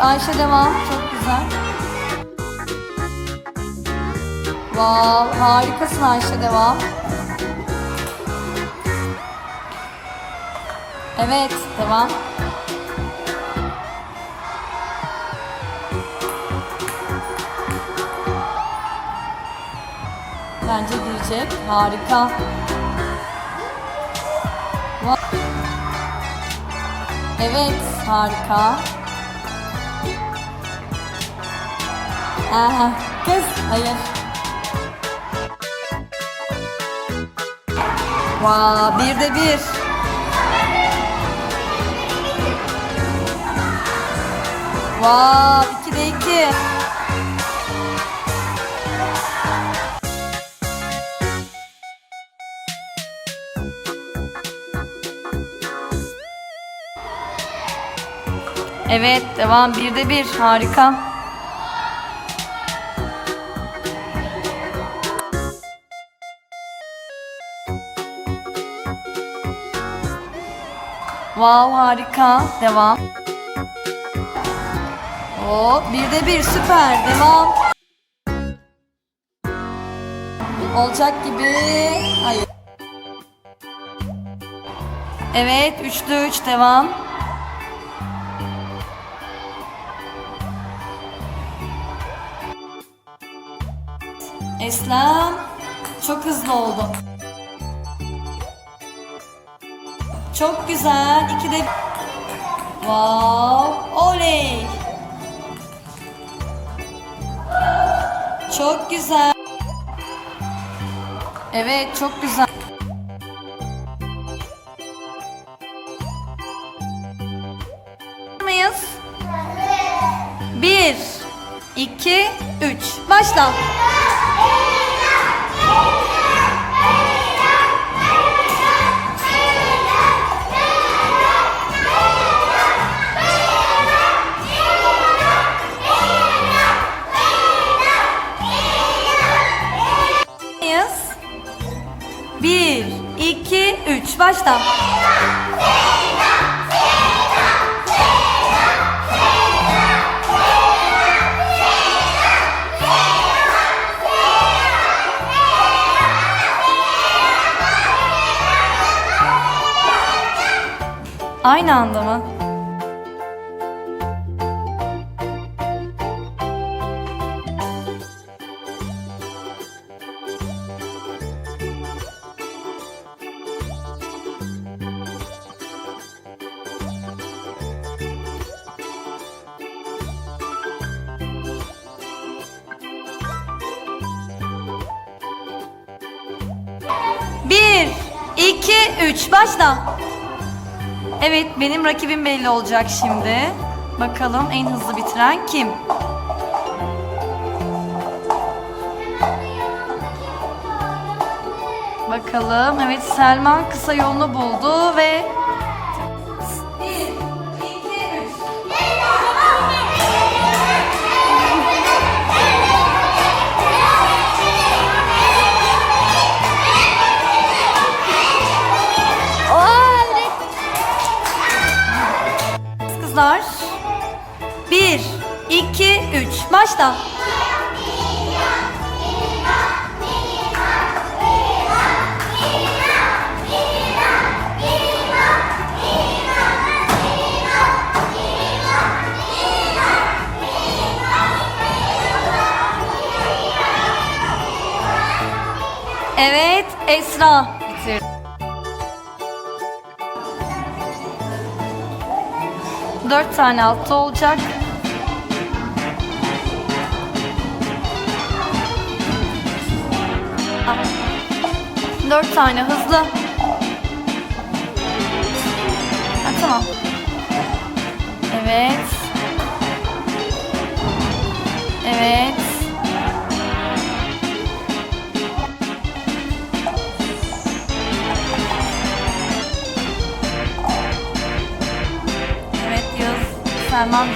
Ayşe devam. Çok güzel. Wow, harikasın Ayşe devam. Evet, devam. Bence girecek. Harika. Evet, harika. Aha, kız, hayır. Vaa, bir de bir. Vaa, iki de iki. Evet, devam. Bir de bir. Harika. Wow, harika. Devam. Oo, bir de bir. Süper. Devam. Olacak gibi. Hayır. Evet, üçlü üç. Devam. Eslem çok hızlı oldu. Çok güzel. İki de Wow, oley. Çok güzel. Evet, çok güzel. mıyız? Bir, iki, üç. Başla. Başla. Aynı anda mı? Bir, iki, üç. Başla. Evet, benim rakibim belli olacak şimdi. Bakalım en hızlı bitiren kim? Bakalım. Evet, Selman kısa yolunu buldu ve... Bir, iki, üç. Başla. Evet, Esra bitirdi. Dört tane altta olacak. Dört tane hızlı. Ha, tamam. Evet. Evet. Evet Yağız. Selman